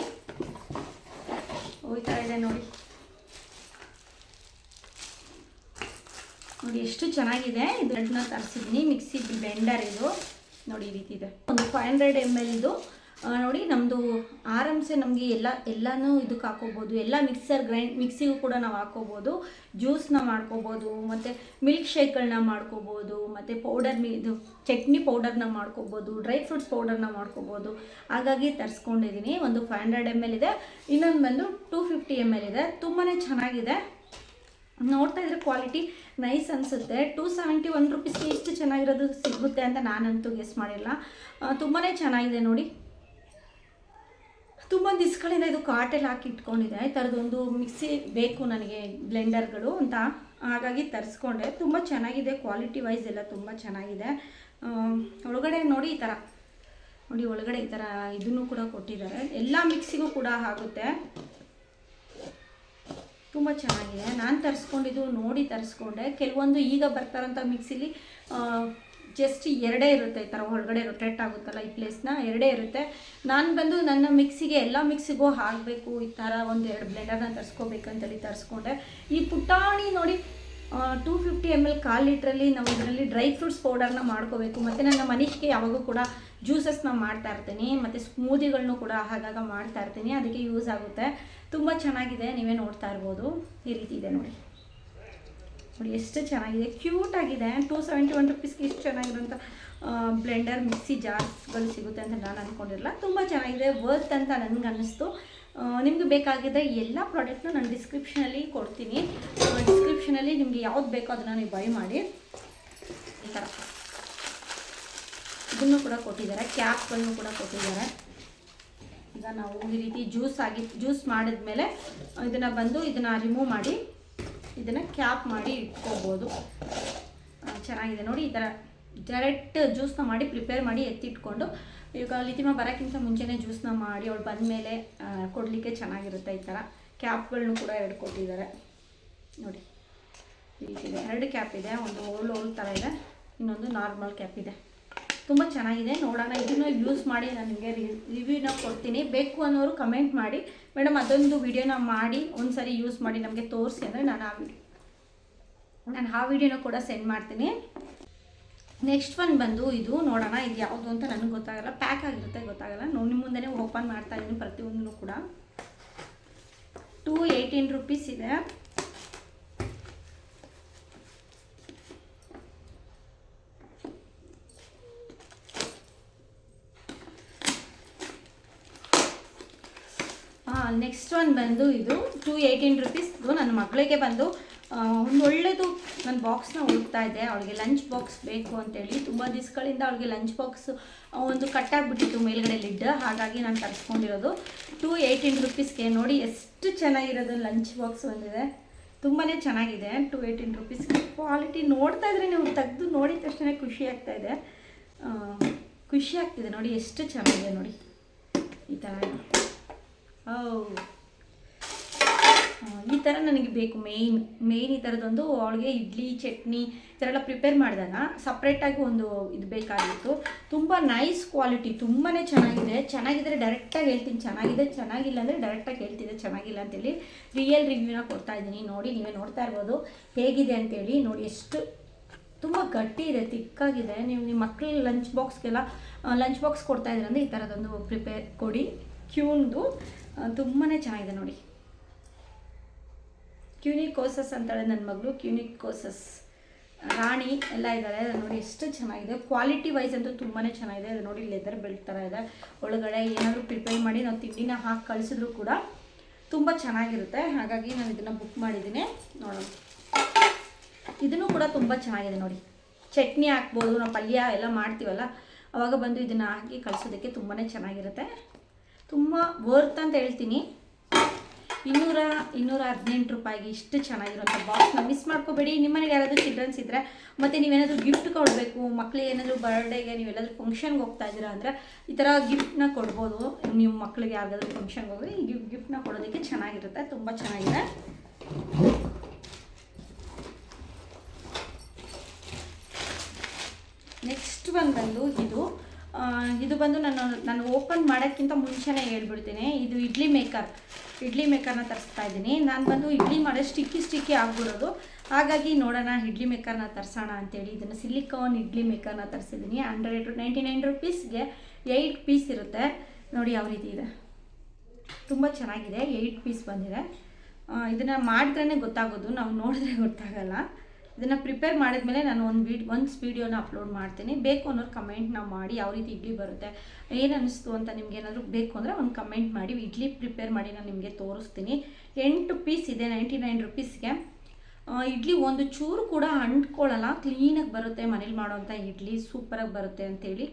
ಹೋಯ್ತಾ ಇದೆ ನೋಡಿ. ನೋಡಿ, ಎಷ್ಟು ಚೆನ್ನಾಗಿದೆ. ಎರಡನ್ನ ತರಿಸಿದ್ದೀನಿ ಮಿಕ್ಸಿ ಬ್ಲೆಂಡರ್ ಇದು. ನೋಡಿ, ಈ ರೀತಿ ಇದೆ. ಒಂದು ಫೈವ್ ಹಂಡ್ರೆಡ್ ಎಂ ಎಲ್ ಇದು. ನೋಡಿ ನಮ್ಮದು ಆರಾಮ್ಸೆ ನಮಗೆ ಎಲ್ಲ, ಎಲ್ಲನೂ ಇದಕ್ಕೆ ಹಾಕೋಬೋದು. ಎಲ್ಲ ಮಿಕ್ಸರ್ ಗ್ರೈಂಡ್ ಮಿಕ್ಸಿಗೂ ಕೂಡ ನಾವು ಹಾಕೋಬೋದು. ಜ್ಯೂಸ್ನ ಮಾಡ್ಕೋಬೋದು, ಮತ್ತು ಮಿಲ್ಕ್ ಶೇಕ್ಗಳನ್ನ ಮಾಡ್ಕೋಬೋದು, ಮತ್ತು ಪೌಡರ್ ಇದು ಚಟ್ನಿ ಪೌಡರ್ನ ಮಾಡ್ಕೋಬೋದು ಡ್ರೈ ಫ್ರೂಟ್ಸ್ ಪೌಡರ್ನ ಮಾಡ್ಕೋಬೋದು. ಹಾಗಾಗಿ ತರಿಸ್ಕೊಂಡಿದ್ದೀನಿ ಒಂದು ಫೈವ್ ಹಂಡ್ರೆಡ್ ಎಂ ಎಲ್ ಇದೆ. ಇನ್ನೊಂದು ಬಂದು ಟೂ ಫಿಫ್ಟಿ ಎಂ ಎಲ್ ಇದೆ. ತುಂಬಾ ಚೆನ್ನಾಗಿದೆ. ನೋಡ್ತಾ ಇದ್ರೆ ಕ್ವಾಲಿಟಿ ನೈಸ್ ಅನಿಸುತ್ತೆ. ಟೂ ಸೆವೆಂಟಿ ಒನ್ ರುಪೀಸ್ಗೆ ಇಷ್ಟು ಚೆನ್ನಾಗಿರೋದು ಸಿಗುತ್ತೆ ಅಂತ ನಾನಂತೂ ಗೆಸ್ ಮಾಡಿಲ್ಲ. ತುಂಬಾ ಚೆನ್ನಾಗಿದೆ ನೋಡಿ. ತುಂಬ ದಿಸ್ಗಳಿಂದ ಇದು ಕಾಟಲ್ಲಿ ಹಾಕಿ ಇಟ್ಕೊಂಡಿದೆ ಈ ಥರದೊಂದು ಮಿಕ್ಸಿ ಬೇಕು ನನಗೆ ಬ್ಲೆಂಡರ್ಗಳು ಅಂತ. ಹಾಗಾಗಿ ತರಿಸ್ಕೊಂಡೆ. ತುಂಬ ಚೆನ್ನಾಗಿದೆ, ಕ್ವಾಲಿಟಿ ವೈಸ್ ಎಲ್ಲ ತುಂಬ ಚೆನ್ನಾಗಿದೆ. ಒಳಗಡೆ ನೋಡಿ ಈ ಥರ. ನೋಡಿ, ಒಳಗಡೆ ಈ ಥರ ಇದನ್ನು ಕೂಡ ಕೊಟ್ಟಿದ್ದಾರೆ. ಎಲ್ಲ ಮಿಕ್ಸಿಗೂ ಕೂಡ ಆಗುತ್ತೆ. ತುಂಬ ಚೆನ್ನಾಗಿದೆ. ನಾನು ತರಿಸ್ಕೊಂಡಿದ್ದು ನೋಡಿ ತರಿಸ್ಕೊಂಡೆ. ಕೆಲವೊಂದು ಈಗ ಬರ್ತಾರಂಥ ಮಿಕ್ಸಿಲಿ ಜಸ್ಟ್ ಎರಡೇ ಇರುತ್ತೆ ಈ ಥರ ಒಳಗಡೆ ರೊಟೇಟ್ ಆಗುತ್ತಲ್ಲ ಈ ಪ್ಲೇಸ್ನ ಎರಡೇ ಇರುತ್ತೆ. ನಾನು ಬಂದು ನನ್ನ ಮಿಕ್ಸಿಗೆ ಎಲ್ಲ ಮಿಕ್ಸಿಗೂ ಹಾಕಬೇಕು, ಈ ಥರ ಒಂದು ಎರಡು ಬ್ಲೆಂಡರ್ನ ತರಿಸ್ಕೋಬೇಕಂತೇಳಿ ತರಿಸ್ಕೊಂಡೆ. ಈ ಪುಟಾಣಿ ನೋಡಿ ಟೂ ಫಿಫ್ಟಿ ಎಂ ಎಲ್ ಕಾಲು ಲೀಟ್ರಲ್ಲಿ ನಾವು ಇದರಲ್ಲಿ ಡ್ರೈ ಫ್ರೂಟ್ಸ್ ಪೌಡರ್ನ ಮಾಡ್ಕೋಬೇಕು. ಮತ್ತು ನನ್ನ ಮನೆಗೆ ಯಾವಾಗೂ ಕೂಡ ಜ್ಯೂಸಸ್ನ ಮಾಡ್ತಾ ಇರ್ತೀನಿ. ಮತ್ತು ಸ್ಮೂದಿಗಳನ್ನೂ ಕೂಡ ಆಗಾಗ ಮಾಡ್ತಾ ಇರ್ತೀನಿ. ಅದಕ್ಕೆ ಯೂಸ್ ಆಗುತ್ತೆ. ತುಂಬ ಚೆನ್ನಾಗಿದೆ. ನೀವೇ ನೋಡ್ತಾ ಇರ್ಬೋದು. ಈ ರೀತಿ ಇದೆ ನೋಡಿ. ನೋಡಿ, ಎಷ್ಟು ಚೆನ್ನಾಗಿದೆ. ಕ್ಯೂಟ್ ಆಗಿದೆ. ಟೂ ಸೆವೆಂಟಿ ಒನ್ ರುಪೀಸ್ಗೆ ಎಷ್ಟು ಚೆನ್ನಾಗಿರೋಂಥ ಬ್ಲೆಂಡರ್ ಮಿಕ್ಸಿ ಜಾರ್ಸ್ಗಳು ಸಿಗುತ್ತೆ ಅಂತ ನಾನು ಅಂದ್ಕೊಂಡಿರಲ್ಲ ತುಂಬ ಚೆನ್ನಾಗಿದೆ. ವರ್ತ್ ಅಂತ ನನಗೆ ಅನ್ನಿಸ್ತು ನಿಮಗೆ ಬೇಕಾಗಿದ್ದ ಎಲ್ಲ ಪ್ರಾಡಕ್ಟ್ನ ನಾನು ಡಿಸ್ಕ್ರಿಪ್ಷನಲ್ಲಿ ಕೊಡ್ತೀನಿ. ಡಿಸ್ಕ್ರಿಪ್ಷನಲ್ಲಿ ನಿಮಗೆ ಯಾವ್ದು ಬೇಕೋ ಅದನ್ನು ನೀವು ಬೈ ಮಾಡಿ. ಈ ಥರ ಇದನ್ನು ಕೂಡ ಕೊಟ್ಟಿದ್ದಾರೆ. ಕ್ಯಾಪ್ಗಳನ್ನು ಕೂಡ ಕೊಟ್ಟಿದ್ದಾರೆ. ಈಗ ನಾವು ಈ ರೀತಿ ಜ್ಯೂಸ್ ಆಗಿ ಜ್ಯೂಸ್ ಮಾಡಿದ್ಮೇಲೆ ಇದನ್ನು ಬಂದು ಇದನ್ನು ರಿಮೂವ್ ಮಾಡಿ. ಇದನ್ನು ಕ್ಯಾಪ್ ಮಾಡಿ ಇಟ್ಕೋಬೋದು. ಚೆನ್ನಾಗಿದೆ. ನೋಡಿ, ಈ ಥರ ಡೈರೆಕ್ಟ್ ಜ್ಯೂಸ್ನ ಮಾಡಿ ಪ್ರಿಪೇರ್ ಮಾಡಿ ಎತ್ತಿಟ್ಕೊಂಡು, ಈಗ ಲಿತಿಮ ಬರೋಕ್ಕಿಂತ ಮುಂಚೆನೇ ಜ್ಯೂಸ್ನ ಮಾಡಿ, ಅವಳು ಬಂದಮೇಲೆ ಕೊಡಲಿಕ್ಕೆ ಚೆನ್ನಾಗಿರುತ್ತೆ ಈ ಥರ ಕ್ಯಾಪ್ಗಳನ್ನು ಕೂಡ ಎರಡು ಕೊಟ್ಟಿದ್ದಾರೆ ನೋಡಿ ಎರಡು ಕ್ಯಾಪ್ ಇದೆ. ಒಂದು ಓಲ್ಡ್ ಓಲ್ಡ್ ಥರ ಇದೆ. ಇನ್ನೊಂದು ನಾರ್ಮಲ್ ಕ್ಯಾಪ್ ಇದೆ. ತುಂಬ ಚೆನ್ನಾಗಿದೆ, ನೋಡೋಣ. ಇದನ್ನು ಯೂಸ್ ಮಾಡಿ ನಾನು ನಿಮಗೆ ರಿವ್ಯೂನ ಕೊಡ್ತೀನಿ. ಬೇಕು ಅನ್ನೋರು ಕಮೆಂಟ್ ಮಾಡಿ. ಮೇಡಮ್ ಅದೊಂದು ವಿಡಿಯೋನ ಮಾಡಿ ಒಂದು ಸರಿ ಯೂಸ್ ಮಾಡಿ ನಮಗೆ ತೋರಿಸಿ ಅಂದರೆ ನಾನು ನಾನು ಆ ವಿಡಿಯೋನ ಕೂಡ ಸೆಂಡ್ ಮಾಡ್ತೀನಿ. ನೆಕ್ಸ್ಟ್ ಒನ್ ಬಂದು ಇದು ನೋಡೋಣ, ಇದು ಯಾವುದು ಅಂತ ನನಗೆ ಗೊತ್ತಾಗಲ್ಲ. ಪ್ಯಾಕ್ ಆಗಿರುತ್ತೆ, ಗೊತ್ತಾಗಲ್ಲ. ನೋಡಿ ನಿಮ್ಮ ಮುಂದೆ ಓಪನ್ ಮಾಡ್ತಾ ಇದ್ದೀನಿ ಪ್ರತಿಯೊಂದನ್ನು ಕೂಡ. ಟೂ ಏಯ್ಟೀನ್ ರುಪೀಸ್ ಇದೆ. ನೆಕ್ಸ್ಟ್ ಒಂದು ಬಂದು ಇದು ಟೂ ಏಯ್ಟೀನ್ ರುಪೀಸ್ದು ನನ್ನ ಮಗಳಿಗೆ ಬಂದು ಒಂದು ಒಳ್ಳೆಯದು ನನ್ನ ಬಾಕ್ಸ್ನ ಹುಡುಕ್ತಾ ಇದ್ದೆ. ಅವಳಿಗೆ ಲಂಚ್ ಬಾಕ್ಸ್ ಬೇಕು ಅಂತೇಳಿ ತುಂಬ ದಿವಸಗಳಿಂದ ಅವಳಿಗೆ ಲಂಚ್ ಬಾಕ್ಸ್ ಒಂದು ಕಟ್ಟಾಗ್ಬಿಟ್ಟಿತ್ತು ಮೇಲ್ಗಡೆ ಲಿಡ್ ಹಾಗಾಗಿ ನಾನು ತರಿಸ್ಕೊಂಡಿರೋದು ಟೂ ಏಯ್ಟೀನ್ ರುಪೀಸ್ಗೆ ನೋಡಿ ಎಷ್ಟು ಚೆನ್ನಾಗಿರೋದು ಲಂಚ್ ಬಾಕ್ಸ್ ಬಂದಿದೆ. ತುಂಬಾ ಚೆನ್ನಾಗಿದೆ ಟು ಏಯ್ಟೀನ್ ರುಪೀಸ್ಗೆ ಕ್ವಾಲಿಟಿ ನೋಡ್ತಾ ಇದ್ರೆ ನೀವು ತೆಗೆದು ನೋಡಿದ ತಕ್ಷಣ ಖುಷಿ ಆಗ್ತಾ ಇದೆ. ಖುಷಿ ಆಗ್ತಿದೆ ನೋಡಿ, ಎಷ್ಟು ಚೆನ್ನಾಗಿದೆ ನೋಡಿ. ಈ ಥರ ಈ ಥರ ನನಗೆ ಬೇಕು ಮೇಯ್ನ್ ಮೇಯ್ನ್ ಈ ಥರದೊಂದು ಅವಳಿಗೆ ಇಡ್ಲಿ, ಚಟ್ನಿ, ಈ ಥರ ಎಲ್ಲ ಪ್ರಿಪೇರ್ ಮಾಡಿದಾಗ ಸಪ್ರೇಟಾಗಿ ಒಂದು ಇದು ಬೇಕಾಗಿತ್ತು. ತುಂಬ ನೈಸ್ ಕ್ವಾಲಿಟಿ ತುಂಬಾ ಚೆನ್ನಾಗಿದೆ. ಚೆನ್ನಾಗಿದ್ರೆ ಡೈರೆಕ್ಟಾಗಿ ಹೇಳ್ತೀನಿ. ಚೆನ್ನಾಗಿದೆ, ಚೆನ್ನಾಗಿಲ್ಲ ಅಂದರೆ ಡೈರೆಕ್ಟಾಗಿ ಹೇಳ್ತಿದ್ದೆ. ಚೆನ್ನಾಗಿಲ್ಲ ಅಂತೇಳಿ ರಿಯಲ್ ರಿವ್ಯೂನ ಕೊಡ್ತಾ ಇದ್ದೀನಿ. ನೋಡಿ, ನೀವೇ ನೋಡ್ತಾ ಇರ್ಬೋದು. ಹೇಗಿದೆ ಅಂತೇಳಿ ನೋಡಿ, ಎಷ್ಟು ತುಂಬ ಗಟ್ಟಿ ಇದೆ, ತಿಕ್ಕಾಗಿದೆ. ನೀವು ನಿಮ್ಮ ಮಕ್ಕಳು ಲಂಚ್ ಬಾಕ್ಸ್ಗೆಲ್ಲ ಲಂಚ್ ಬಾಕ್ಸ್ ಕೊಡ್ತಾ ಇದ್ರೆ ಈ ಥರದೊಂದು ಪ್ರಿಪೇರ್ ಕೊಡಿ. ಕ್ಯೂನ್ದು ತುಂಬಾ ಚೆನ್ನಾಗಿದೆ ನೋಡಿ. ಕ್ಯೂನಿಕೋಸಸ್ ಅಂತಾಳೆ ನನ್ನ ಮಗಳು ಕ್ಯೂನಿಕೋಸಸ್ ರಾಣಿ ಎಲ್ಲ ಇದ್ದಾರೆ ನೋಡಿ ಎಷ್ಟು ಚೆನ್ನಾಗಿದೆ. ಕ್ವಾಲಿಟಿ ವೈಸ್ ಅಂತೂ ತುಂಬಾ ಚೆನ್ನಾಗಿದೆ. ಅದು ನೋಡಿ ಲೆದರ್ ಬೆಲ್ಟ್ ಥರ ಇದೆ. ಒಳಗಡೆ ಏನಾದರೂ ಪ್ರಿಪೇರ್ ಮಾಡಿ ನಾವು ತಿಂಡಿನ ಹಾಕಿ ಕಳಿಸಿದ್ರು ಕೂಡ ತುಂಬ ಚೆನ್ನಾಗಿರುತ್ತೆ. ಹಾಗಾಗಿ ನಾನು ಇದನ್ನು ಬುಕ್ ಮಾಡಿದ್ದೀನಿ. ನೋಡೋಣ. ಇದನ್ನು ಕೂಡ ತುಂಬ ಚೆನ್ನಾಗಿದೆ ನೋಡಿ. ಚಟ್ನಿ ಹಾಕ್ಬೋದು, ನಾವು ಪಲ್ಯ ಎಲ್ಲ ಮಾಡ್ತೀವಲ್ಲ, ಅವಾಗ ಬಂದು ಇದನ್ನು ಹಾಕಿ ಕಳಿಸೋದಕ್ಕೆ ತುಂಬಾ ಚೆನ್ನಾಗಿರುತ್ತೆ. ತುಂಬ ವರ್ತ್ ಅಂತ ಹೇಳ್ತೀನಿ. ಇನ್ನೂರ ಇನ್ನೂರ ಹದಿನೆಂಟು ರೂಪಾಯಿಗೆ ಇಷ್ಟು ಚೆನ್ನಾಗಿರುವಂಥ ಬಾಕ್ಸ್ನ ಮಿಸ್ ಮಾಡ್ಕೋಬೇಡಿ. ನಿಮ್ಮನೆಗೆ ಯಾರಾದರೂ ಚಿಲ್ಡ್ರನ್ಸ್ ಇದ್ದರೆ ಮತ್ತು ನೀವೇನಾದರೂ ಗಿಫ್ಟ್ ಕೊಡಬೇಕು ಮಕ್ಕಳಿಗೆ ಏನಾದರೂ ಬರ್ಡೇಗೆ ನೀವೆಲ್ಲಾದರೂ ಫಂಕ್ಷನ್ಗೆ ಹೋಗ್ತಾ ಇದ್ದೀರಾ ಅಂದರೆ, ಈ ಥರ ಗಿಫ್ಟ್ನ ಕೊಡ್ಬೋದು. ನೀವು ಮಕ್ಕಳಿಗೆ ಯಾರಿಗಾದ್ರೂ ಫಂಕ್ಷನ್ಗೆ ಹೋಗಿ ಈ ಗಿಫ್ಟ್ ಗಿಫ್ಟ್ನ ಕೊಡೋದಕ್ಕೆ ಚೆನ್ನಾಗಿರುತ್ತೆ, ತುಂಬ ಚೆನ್ನಾಗಿದೆ. ನೆಕ್ಸ್ಟ್ ಬಂದು ಇದು ಇದು ಬಂದು ನಾನು ನಾನು ಓಪನ್ ಮಾಡೋಕ್ಕಿಂತ ಮುಂಚೆನೇ ಹೇಳ್ಬಿಡ್ತೀನಿ. ಇದು ಇಡ್ಲಿ ಮೇಕರ್ ಇಡ್ಲಿ ಮೇಕರ್ನ ತರಿಸ್ತಾ ಇದ್ದೀನಿ. ನಾನು ಬಂದು ಇಡ್ಲಿ ಮಾಡೋ ಸ್ಟಿಕ್ಕಿ ಸ್ಟಿಕ್ಕಿ ಆಗ್ಬಿಡೋದು. ಹಾಗಾಗಿ ನೋಡೋಣ ಇಡ್ಲಿ ಮೇಕರ್ನ ತರಿಸೋಣ ಅಂತೇಳಿ ಇದನ್ನು ಸಿಲಿಕಾನ್ ಇಡ್ಲಿ ಮೇಕರ್ನ ತರಿಸಿದ್ದೀನಿ. ಹಂಡ್ರೆಡ್ ನೈಂಟಿ ನೈನ್ ರುಪೀಸ್ಗೆ ಏಯ್ಟ್ ಪೀಸ್ ಇರುತ್ತೆ. ನೋಡಿ ಯಾವ ರೀತಿ ಇದೆ. ತುಂಬ ಚೆನ್ನಾಗಿದೆ. ಏಯ್ಟ್ ಪೀಸ್ ಬಂದಿದೆ. ಇದನ್ನು ಮಾಡಿದ್ರೇ ಗೊತ್ತಾಗೋದು. ನಾವು ನೋಡಿದ್ರೆ ಗೊತ್ತಾಗಲ್ಲ. ಇದನ್ನು ಪ್ರಿಪೇರ್ ಮಾಡಿದ್ಮೇಲೆ ನಾನು ಒಂದು ವೀಡ್ ಒಂದು ವೀಡಿಯೋನ ಅಪ್ಲೋಡ್ ಮಾಡ್ತೀನಿ. ಬೇಕು ಅನ್ನೋರು ಕಮೆಂಟ್ನ ಮಾಡಿ, ಯಾವ ರೀತಿ ಇಡ್ಲಿ ಬರುತ್ತೆ, ಏನು ಅನ್ನಿಸ್ತು ಅಂತ ನಿಮ್ಗೆ ಏನಾದರೂ ಬೇಕು ಅಂದರೆ ಒಂದು ಕಮೆಂಟ್ ಮಾಡಿ. ಇಡ್ಲಿ ಪ್ರಿಪೇರ್ ಮಾಡಿ ನಾನು ನಿಮಗೆ ತೋರಿಸ್ತೀನಿ. ಎಂಟು ಪೀಸ್ ಇದೆ ನೈಂಟಿ ನೈನ್ ರುಪೀಸ್ಗೆ ಇಡ್ಲಿ ಒಂದು ಚೂರು ಕೂಡ ಅಂಟ್ಕೊಳ್ಳಲ್ಲ ಕ್ಲೀನಾಗಿ ಬರುತ್ತೆ ಮನೇಲಿ ಮಾಡುವಂಥ ಇಡ್ಲಿ ಸೂಪರಾಗಿ ಬರುತ್ತೆ ಅಂತೇಳಿ.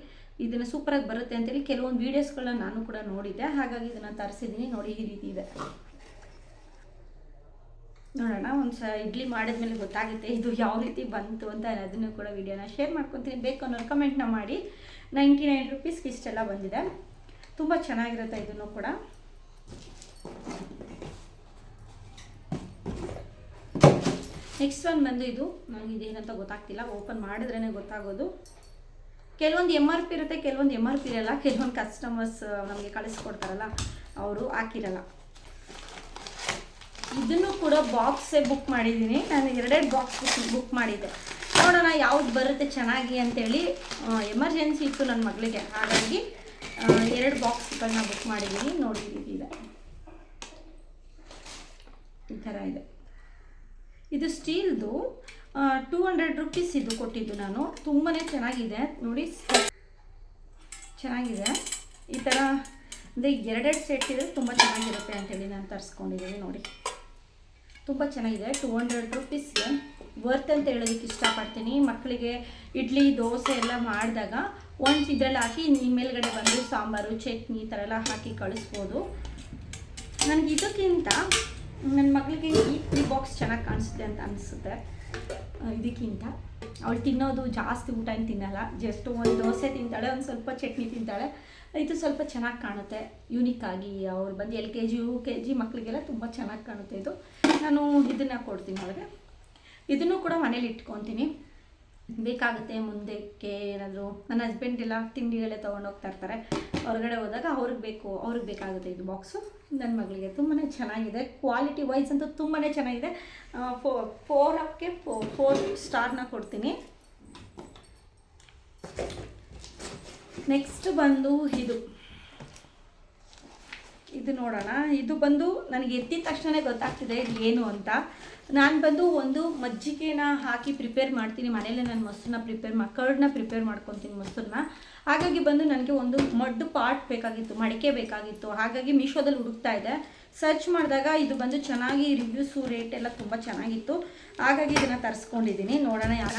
ಇದನ್ನು ಸೂಪರಾಗಿ ಬರುತ್ತೆ ಅಂತೇಳಿ ಕೆಲವೊಂದು ವೀಡಿಯೋಸ್ಗಳನ್ನ ನಾನು ಕೂಡ ನೋಡಿದ್ದೆ. ಹಾಗಾಗಿ ಇದನ್ನು ತರಿಸಿದ್ದೀನಿ ನೋಡಿ ಈ ರೀತಿ ಇದೆ. ನೋಡೋಣ ಒಂದು ಸ ಇಡ್ಲಿ ಮಾಡಿದ್ಮೇಲೆ ಗೊತ್ತಾಗುತ್ತೆ ಇದು ಯಾವ ರೀತಿ ಬಂತು ಅಂತ ಅದನ್ನು ಕೂಡ ವಿಡಿಯೋನ ಶೇರ್ ಮಾಡ್ಕೊತೀನಿ. ಬೇಕು ಅನ್ನೋರು ಕಮೆಂಟ್ನ ಮಾಡಿ. ನೈಂಟಿ ನೈನ್ ರುಪೀಸ್ಗೆ ಇಷ್ಟೆಲ್ಲ ಬಂದಿದೆ. ತುಂಬ ಚೆನ್ನಾಗಿರುತ್ತೆ ಇದನ್ನು ಕೂಡ. ನೆಕ್ಸ್ಟ್ ಒಂದು ಬಂದು ಇದು. ನನಗೆ ಇದೇನಂತ ಗೊತ್ತಾಗ್ತಿಲ್ಲ. ಓಪನ್ ಮಾಡಿದ್ರೇ ಗೊತ್ತಾಗೋದು. ಕೆಲವೊಂದು ಎಂ ಆರ್ ಪಿ ಇರುತ್ತೆ, ಕೆಲವೊಂದು ಎಂ ಆರ್ ಪಿ ಇರಲ್ಲ. ಕೆಲವೊಂದು ಕಸ್ಟಮರ್ಸ್ ನಮಗೆ ಕಳಿಸ್ಕೊಡ್ತಾರಲ್ಲ, ಅವರು ಹಾಕಿರಲ್ಲ. ಇದನ್ನು ಕೂಡ ಬಾಕ್ಸೇ ಬುಕ್ ಮಾಡಿದ್ದೀನಿ. ನಾನು ಎರಡೆರಡು ಬಾಕ್ಸ್ ಬುಕ್ ಮಾಡಿದ್ದೆ. ನೋಡೋಣ ಯಾವ್ದು ಬರುತ್ತೆ ಚೆನ್ನಾಗಿ ಅಂತೇಳಿ. ಎಮರ್ಜೆನ್ಸಿ ಇತ್ತು ನನ್ನ ಮಗಳಿಗೆ. ಹಾಗಾಗಿ ಎರಡು ಬಾಕ್ಸ್ಗಳನ್ನ ಬುಕ್ ಮಾಡಿದ್ದೀನಿ. ನೋಡಿ ಇದೆ ಈ ಥರ ಇದೆ. ಇದು ಸ್ಟೀಲ್ದು ಟೂ ಹಂಡ್ರೆಡ್ ರುಪೀಸ್ ಇದು ಕೊಟ್ಟಿದ್ದು ನಾನು. ತುಂಬಾ ಚೆನ್ನಾಗಿದೆ. ನೋಡಿ, ಚೆನ್ನಾಗಿದೆ. ಈ ಥರ ಅಂದರೆ ಎರಡೆರಡು ಸೆಟ್ ಇದ್ರೆ ತುಂಬ ಚೆನ್ನಾಗಿರುತ್ತೆ ಅಂತೇಳಿ ನಾನು ತರಿಸ್ಕೊಂಡಿದ್ದೀನಿ ನೋಡಿ. ತುಂಬ ಚೆನ್ನಾಗಿದೆ. ಟು ಹಂಡ್ರೆಡ್ ರುಪೀಸ್ಗೆ ವರ್ತ್ ಅಂತ ಹೇಳೋದಕ್ಕೆ ಇಷ್ಟಪಡ್ತೀನಿ. ಮಕ್ಕಳಿಗೆ ಇಡ್ಲಿ, ದೋಸೆ ಎಲ್ಲ ಮಾಡಿದಾಗ ಒಂದು ಇದ್ರಲ್ಲಿ ಹಾಕಿ ನಿಮ್ಮ ಮೇಲ್ಗಡೆ ಬಂದು ಸಾಂಬಾರು, ಚಟ್ನಿ ಈ ಥರ ಎಲ್ಲ ಹಾಕಿ ಕಳಿಸ್ಬೋದು. ನನಗೆ ಇದಕ್ಕಿಂತ ನನ್ನ ಮಗಳಿಗೆ ಈ ಬಾಕ್ಸ್ ಚೆನ್ನಾಗಿ ಕಾಣಿಸುತ್ತೆ ಅಂತ ಅನಿಸುತ್ತೆ. ಇದಕ್ಕಿಂತ. ಅವಳು ತಿನ್ನೋದು ಜಾಸ್ತಿ ಊಟ ಏನು ತಿನ್ನಲ್ಲ ಜಸ್ಟ್ ಒಂದು ದೋಸೆ ತಿಂತಾಳೆ, ಒಂದು ಸ್ವಲ್ಪ ಚಟ್ನಿ ತಿಂತಾಳೆ. ಇದು ಸ್ವಲ್ಪ ಚೆನ್ನಾಗಿ ಕಾಣುತ್ತೆ. ಯೂನಿಕ್ ಆಗಿ ಅವ್ರು ಬಂದು L K G, U K G ಮಕ್ಕಳಿಗೆಲ್ಲ ತುಂಬ ಚೆನ್ನಾಗಿ ಕಾಣುತ್ತೆ ಇದು. ನಾನು ಇದನ್ನು ಕೊಡ್ತೀನಿ ಅವ್ರಿಗೆ ಇದನ್ನು ಕೂಡ ಮನೇಲಿ ಇಟ್ಕೊತೀನಿ. ಬೇಕಾಗುತ್ತೆ ಮುಂದಕ್ಕೆ ಏನಾದರೂ. ನನ್ನ ಹಸ್ಬೆಂಡ್ ಎಲ್ಲ ತಿಂಡಿಗಳೇ ತೊಗೊಂಡೋಗ್ತಾ ಇರ್ತಾರೆ. ಹೊರಗಡೆ ಹೋದಾಗ ಅವ್ರಿಗೆ ಬೇಕು, ಅವ್ರಿಗೆ ಬೇಕಾಗುತ್ತೆ ಇದು ಬಾಕ್ಸು ನನ್ನ ಮಗಳಿಗೆ ತುಂಬಾ ಚೆನ್ನಾಗಿದೆ. ಕ್ವಾಲಿಟಿ ವೈಸ್ ಅಂತೂ ತುಂಬಾ ಚೆನ್ನಾಗಿದೆ. ಫೋ ಫೋರ್ ಅಪ್ಗೆ ಫೋ ಫೋರ್ ಸ್ಟಾರ್ನ ಕೊಡ್ತೀನಿ. ನೆಕ್ಸ್ಟ್ ಬಂದು ಇದು. ಇದು ನೋಡೋಣ. ಇದು ಬಂದು ನನಗೆ ಎತ್ತಿದ ತಕ್ಷಣ ಗೊತ್ತಾಗ್ತಿದೆ ಇದು ಏನು ಅಂತ. ನಾನು ಬಂದು ಒಂದು ಮಜ್ಜಿಗೆನ ಹಾಕಿ ಪ್ರಿಪೇರ್ ಮಾಡ್ತೀನಿ. ಮನೇಲೆ ನಾನು ಮೊಸರನ್ನ ಪ್ರಿಪೇರ್ ಮಾ ಕರ್ಡ್ನ ಪ್ರಿಪೇರ್ ಮಾಡ್ಕೊತೀನಿ ಮೊಸರನ್ನ. ಹಾಗಾಗಿ ಬಂದು ನನಗೆ ಒಂದು ಮಡ್ಡು ಪಾಟ್ ಬೇಕಾಗಿತ್ತು, ಮಡಿಕೆ ಬೇಕಾಗಿತ್ತು. ಹಾಗಾಗಿ ಮೀಶೋದಲ್ಲಿ ಹುಡುಕ್ತಾ ಇದೆ ಸರ್ಚ್ ಮಾಡಿದಾಗ ಇದು ಬಂದು ಚೆನ್ನಾಗಿ ರಿವ್ಯೂಸು ರೇಟ್ ಎಲ್ಲ ತುಂಬ ಚೆನ್ನಾಗಿತ್ತು. ಹಾಗಾಗಿ ಇದನ್ನು ತರಿಸ್ಕೊಂಡಿದ್ದೀನಿ. ನೋಡೋಣ ಯಾರ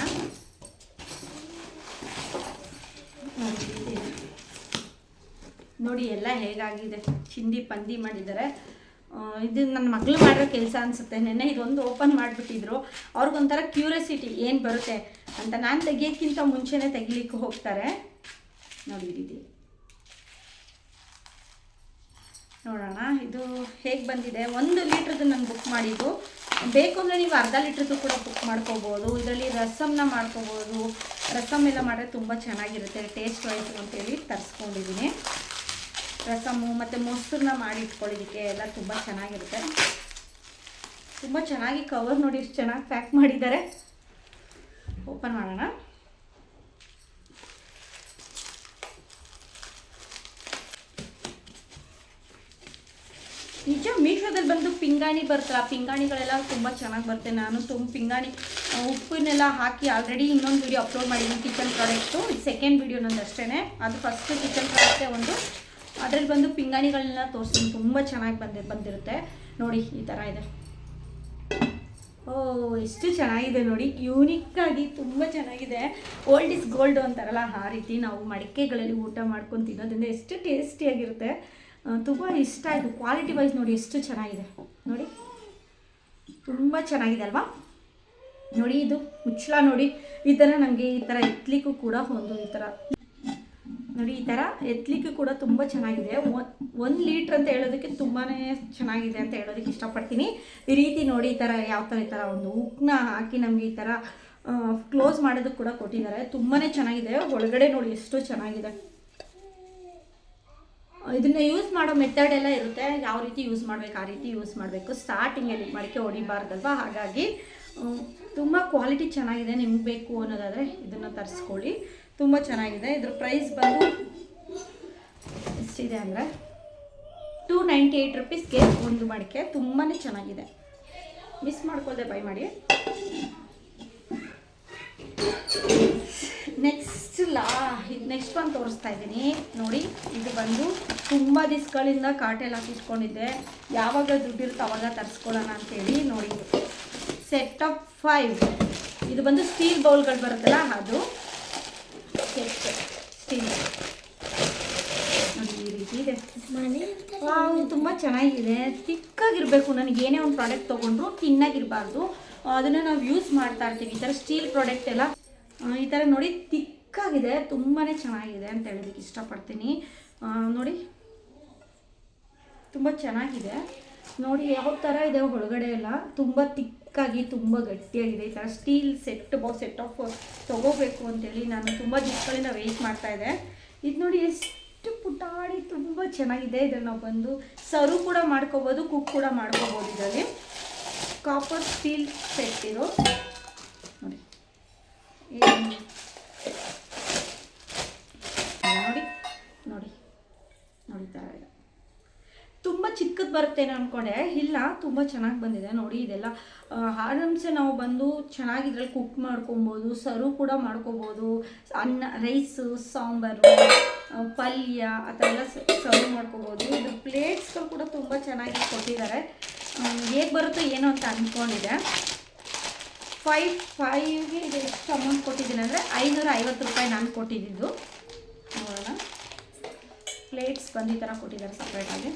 ನೋಡಿ ಎಲ್ಲ ಹೇಗಾಗಿದೆ? ಚಿಂದಿ ಪಂದಿ ಮಾಡಿದ್ದಾರೆ. ಇದು ನನ್ನ ಮಗಳು ಮಾಡಿರೋ ಕೆಲಸ ಅನಿಸುತ್ತೆ. ನೆನ್ನೆ ಇದೊಂದು ಓಪನ್ ಮಾಡಿಬಿಟ್ಟಿದ್ರು. ಅವ್ರಿಗೊಂಥರ ಕ್ಯೂರಿಯಾಸಿಟಿ ಏನು ಬರುತ್ತೆ ಅಂತ ನಾನು ತೆಗಿಯೋಕ್ಕಿಂತ ಮುಂಚೆನೇ ತೆಗಿಲಿಕ್ಕೆ ಹೋಗ್ತಾರೆ. ನೋಡಿ ನೋಡೋಣ, ಇದು ಹೇಗೆ ಬಂದಿದೆ? ಒಂದು ಲೀಟ್ರದ್ದು ನಾನು ಬುಕ್ ಮಾಡಿದ್ದು. ಬೇಕು ಅಂದರೆ ನೀವು ಅರ್ಧ ಲೀಟ್ರದ್ದು ಕೂಡ ಬುಕ್ ಮಾಡ್ಕೋಬೋದು. ಇದರಲ್ಲಿ ರಸಮ್ನ ಮಾಡ್ಕೋಬೋದು. ರಸಮ್ ಎಲ್ಲ ಮಾಡಿದ್ರೆ ತುಂಬ ಚೆನ್ನಾಗಿರುತ್ತೆ. ಟೇಸ್ಟ್ ವೈಸ್ ಅಂತೇಳಿ ತರಿಸ್ಕೊಂಡಿದ್ದೀನಿ ರಸಮ್ಮು ಮತ್ತು ಮೊಸರನ್ನ ಮಾಡಿ ಇಟ್ಕೊಳ್ಳೋದಕ್ಕೆ ಎಲ್ಲ ತುಂಬ ಚೆನ್ನಾಗಿರುತ್ತೆ. ತುಂಬ ಚೆನ್ನಾಗಿ ಕವರ್ ನೋಡಿ ಎಷ್ಟು ಚೆನ್ನಾಗಿ ಪ್ಯಾಕ್ ಮಾಡಿದ್ದಾರೆ. ಓಪನ್ ಮಾಡೋಣ. ನಿಜ, ಮೀಶೋದಲ್ಲಿ ಬಂದು ಪಿಂಗಾಣಿ ಬರ್ತಲ್ಲ ಪಿಂಗಾಣಿಗಳೆಲ್ಲ ತುಂಬ ಚೆನ್ನಾಗಿ ಬರುತ್ತೆ. ನಾನು ತುಂಬ ಪಿಂಗಾಣಿ ಉಪ್ಪನ್ನೆಲ್ಲ ಹಾಕಿ ಆಲ್ರೆಡಿ ಇನ್ನೊಂದು ವಿಡಿಯೋ ಅಪ್ಲೋಡ್ ಮಾಡಿದ್ದೀನಿ ಕಿಚನ್ ಪ್ರಾಡಕ್ಟು ಸೆಕೆಂಡ್ ವೀಡಿಯೋ ನಂದು ಅಷ್ಟೇ ಅದು ಫಸ್ಟ್ ಕಿಚನ್ ಪ್ರಾಡಕ್ಟೇ ಒಂದು ಅದರಲ್ಲಿ ಬಂದು ಪಿಂಗಾಣಿಗಳನ್ನ ತೋರಿಸ್ತೀನಿ ತುಂಬ ಚೆನ್ನಾಗಿ ಬಂದಿ, ಬಂದಿರುತ್ತೆ. ನೋಡಿ, ಈ ಥರ ಇದೆ. ಓ, ಎಷ್ಟು ಚೆನ್ನಾಗಿದೆ ನೋಡಿ. ಯೂನಿಕ್ ಆಗಿ ತುಂಬ ಚೆನ್ನಾಗಿದೆ. ಓಲ್ಡ್ ಇಸ್ ಗೋಲ್ಡ್ ಅಂತಾರಲ್ಲ, ಆ ರೀತಿ ನಾವು ಮಡಿಕೆಗಳಲ್ಲಿ ಊಟ ಮಾಡ್ಕೊಂಡು ತಿನ್ನೋದ್ರಿಂದ ಎಷ್ಟು ಟೇಸ್ಟಿಯಾಗಿರುತ್ತೆ ತುಂಬ ಇಷ್ಟ ಆಯಿತು. ಕ್ವಾಲಿಟಿ ವೈಸ್ ನೋಡಿ, ಎಷ್ಟು ಚೆನ್ನಾಗಿದೆ. ನೋಡಿ. ತುಂಬ ಚೆನ್ನಾಗಿದೆ ಅಲ್ವಾ? ನೋಡಿ, ಇದು ಮುಚ್ಚಳ ನೋಡಿ. ಈ ಥರ ನಮಗೆ ಈ ಥರ ಎತ್ತಲಿಕ್ಕೂ ಕೂಡ ಒಂದು ಈ ಥರ ನೋಡಿ, ಈ ಥರ ಎತ್ತಲಿಕ್ಕೂ ಕೂಡ ತುಂಬ ಚೆನ್ನಾಗಿದೆ. ಒಂದು ಲೀಟ್ರ್ ಅಂತ ಹೇಳೋದಕ್ಕೆ ತುಂಬಾ ಚೆನ್ನಾಗಿದೆ ಅಂತ ಹೇಳೋದಕ್ಕೆ ಇಷ್ಟಪಡ್ತೀನಿ. ಈ ರೀತಿ ನೋಡಿ, ಈ ಥರ ಯಾವ ಥರ ಈ ಥರ ಒಂದು ಉಕ್ಕನ್ನ ಹಾಕಿ ನಮಗೆ ಈ ಥರ ಕ್ಲೋಸ್ ಮಾಡೋದಕ್ಕೆ ಕೂಡ ಕೊಟ್ಟಿದ್ದಾರೆ. ತುಂಬಾ ಚೆನ್ನಾಗಿದೆ. ಒಳಗಡೆ ನೋಡಿ, ಎಷ್ಟು ಚೆನ್ನಾಗಿದೆ. ಇದನ್ನ ಯೂಸ್ ಮಾಡೋ ಮೆಥಡ್ ಎಲ್ಲ ಇರುತ್ತೆ. ಯಾವ ರೀತಿ ಯೂಸ್ ಮಾಡಬೇಕು, ಆ ರೀತಿ ಯೂಸ್ ಮಾಡಬೇಕು. ಸ್ಟಾರ್ಟಿಂಗಲ್ಲಿ ಮಡಿಕೆ ಹೊಡಿಬಾರ್ದಲ್ವಾ? ಹಾಗಾಗಿ ತುಂಬ ಕ್ವಾಲಿಟಿ ಚೆನ್ನಾಗಿದೆ. ನಿಮ್ಗೆ ಬೇಕು ಅನ್ನೋದಾದರೆ ಇದನ್ನು ತರಿಸ್ಕೊಳ್ಳಿ. ತುಂಬ ಚೆನ್ನಾಗಿದೆ. ಇದ್ರ ಪ್ರೈಸ್ ಬಂದು ಎಷ್ಟಿದೆ ಅಂದರೆ ಟೂ ನೈಂಟಿ ಏಯ್ಟ್ ರುಪೀಸ್ಗೆ ಒಂದು ಮಡಿಕೆ ತುಂಬಾ ಚೆನ್ನಾಗಿದೆ. ಮಿಸ್ ಮಾಡ್ಕೊಳ್ದೆ ಬೈ ಮಾಡಿ. ನೆಕ್ಸ್ಟ್ ಲಾ, ಇದು ನೆಕ್ಸ್ಟ್ ಒಂದು ತೋರಿಸ್ತಾ ಇದ್ದೀನಿ. ನೋಡಿ, ಇದು ಬಂದು ತುಂಬ ದಿಸ್ಗಳಿಂದ ಕಾಟೆಲ್ಲ ಹಾಕಿಸ್ಕೊಂಡಿದ್ದೆ ಯಾವಾಗ ದುಡ್ಡಿರುತ್ತೆ ಅವಾಗ ತರಿಸ್ಕೊಳ್ಳೋಣ ಅಂತೇಳಿ ನೋಡಿ. ಸೆಟ್ ಆಫ್ ಫೈವ್ ಇದು ಬಂದು ಸ್ಟೀಲ್ ಬೌಲ್ಗಳು ಬರುತ್ತಲ್ಲ ಅದು. ಸ್ಟೀಲ್ ನೋಡಿ ಈ ರೀತಿ ಇದೆ. ತುಂಬ ಚೆನ್ನಾಗಿದೆ. ತಿಕ್ಕಾಗಿರಬೇಕು. ನನಗೆ ಏನೇ ಒಂದು ಪ್ರಾಡಕ್ಟ್ ತೊಗೊಂಡ್ರು ತಿನ್ನಾಗಿರಬಾರ್ದು. ಅದನ್ನು ನಾವು ಯೂಸ್ ಮಾಡ್ತಾ ಇರ್ತೀವಿ. ಈ ಥರ ಸ್ಟೀಲ್ ಪ್ರಾಡಕ್ಟ್ ಎಲ್ಲ ಈ ಥರ ನೋಡಿ ತಿಕ್ಕಾಗಿದೆ. ತುಂಬಾ ಚೆನ್ನಾಗಿದೆ ಅಂತ ಹೇಳೋದಕ್ಕೆ ಇಷ್ಟಪಡ್ತೀನಿ. ನೋಡಿ. ತುಂಬ ಚೆನ್ನಾಗಿದೆ. ನೋಡಿ ಯಾವ ಥರ ಇದೆ ಒಳಗಡೆ ಎಲ್ಲ. ತುಂಬ ತಿಕ್ಕಾಗಿ ತುಂಬ ಗಟ್ಟಿಯಾಗಿದೆ. ಈ ಥರ steel set box set of ತೊಗೋಬೇಕು ಅಂತೇಳಿ ನಾನು ತುಂಬ ದಿನಗಳಿಂದ ವೆಯ್ಟ್ ಮಾಡ್ತಾ ಇದೆ. ಇದು ನೋಡಿ ಎಷ್ಟು ಪುಟಾಡಿ ತುಂಬ ಚೆನ್ನಾಗಿದೆ. ಇದನ್ನು ನಾವು ಬಂದು ಸರ್ವ್ ಕೂಡ ಮಾಡ್ಕೋಬೋದು ಕುಕ್ ಕೂಡ ಮಾಡ್ಕೋಬೋದು ಇದರಲ್ಲಿ. ಕಾಪರ್ ಸ್ಟೀಲ್ ಸೆಟ್ ಇರೋ. ನೋಡಿ ನೋಡಿ ನೋಡಿ ಈ ಥರ ಇದೆ ತುಂಬ ಚಿಕ್ಕದು ಬರುತ್ತೇನೋ ಅಂದ್ಕೊಂಡೆ ಇಲ್ಲ, ತುಂಬ ಚೆನ್ನಾಗಿ ಬಂದಿದೆ. ನೋಡಿ, ಇದೆಲ್ಲ ಆರಾಮ್ಸೆ ನಾವು ಬಂದು ಚೆನ್ನಾಗಿ ಇದ್ರಲ್ಲಿ ಕುಕ್ ಮಾಡ್ಕೊಬೋದು ಸರ್ವ್ ಕೂಡ ಮಾಡ್ಕೋಬೋದು. ಅನ್ನ, ರೈಸು, ಸಾಂಬಾರು ಪಲ್ಯ, ಆ ಥರ ಎಲ್ಲ ಸರ್ವ್ ಮಾಡ್ಕೋಬೋದು. ಇದು ಪ್ಲೇಟ್ಸ್ಗಳು ಕೂಡ ತುಂಬ ಚೆನ್ನಾಗಿ ಕೊಟ್ಟಿದ್ದಾರೆ. ಹೇಗೆ ಬರುತ್ತೋ ಏನೋ ಅಂತ ಅಂದ್ಕೊಂಡಿದೆ ಫೈವ್, ಫೈವ್ಗೆ ಇದು ಎಷ್ಟು ಅಮೌಂಟ್ ಕೊಟ್ಟಿದ್ದೀನಿ ಅಂದರೆ ಐನೂರ ಐವತ್ತು ರೂಪಾಯಿ ನಾನು ಕೊಟ್ಟಿದ್ದು. ನೋಡೋಣ. ಪ್ಲೇಟ್ಸ್ ಬಂದು ಈ ಥರ ಕೊಟ್ಟಿದ್ದಾರೆ ಸಪ್ರೇಟಾಗಿ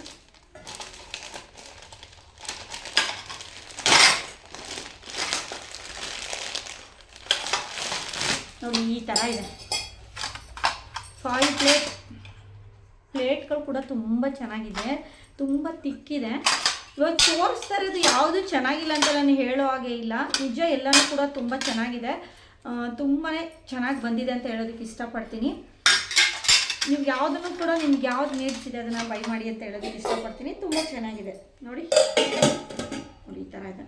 ನೋಡಿ ಈ ಥರ ಇದೆ. ಫೈವ್ ಪ್ಲೇಟ್ ಪ್ಲೇಟ್ಗಳು ಕೂಡ ತುಂಬ ಚೆನ್ನಾಗಿದೆ. ತುಂಬ ತಿಕ್ಕಿದೆ. ಇವಾಗ ತೋರಿಸ್ತಾ ಇರೋದು ಯಾವುದು ಚೆನ್ನಾಗಿಲ್ಲ ಅಂತ ನಾನು ಹೇಳೋ ಹಾಗೆ ಇಲ್ಲ. ನಿಜ ಎಲ್ಲನೂ ಕೂಡ ತುಂಬ ಚೆನ್ನಾಗಿದೆ. ತುಂಬಾ ಚೆನ್ನಾಗಿ ಬಂದಿದೆ ಅಂತ ಹೇಳೋದಕ್ಕೆ ಇಷ್ಟಪಡ್ತೀನಿ. ನೀವು ಯಾವುದನ್ನು ಕೂಡ ನಿಮ್ಗೆ ಯಾವ್ದು ನೀಡ್ಸ್ ಇದೆ ಅದನ್ನು ಬೈ ಮಾಡಿ ಅಂತ ಹೇಳೋದಕ್ಕೆ ಇಷ್ಟಪಡ್ತೀನಿ. ತುಂಬ ಚೆನ್ನಾಗಿದೆ. ನೋಡಿ. ನೋಡಿ ಈ ಥರ ಇದೆ.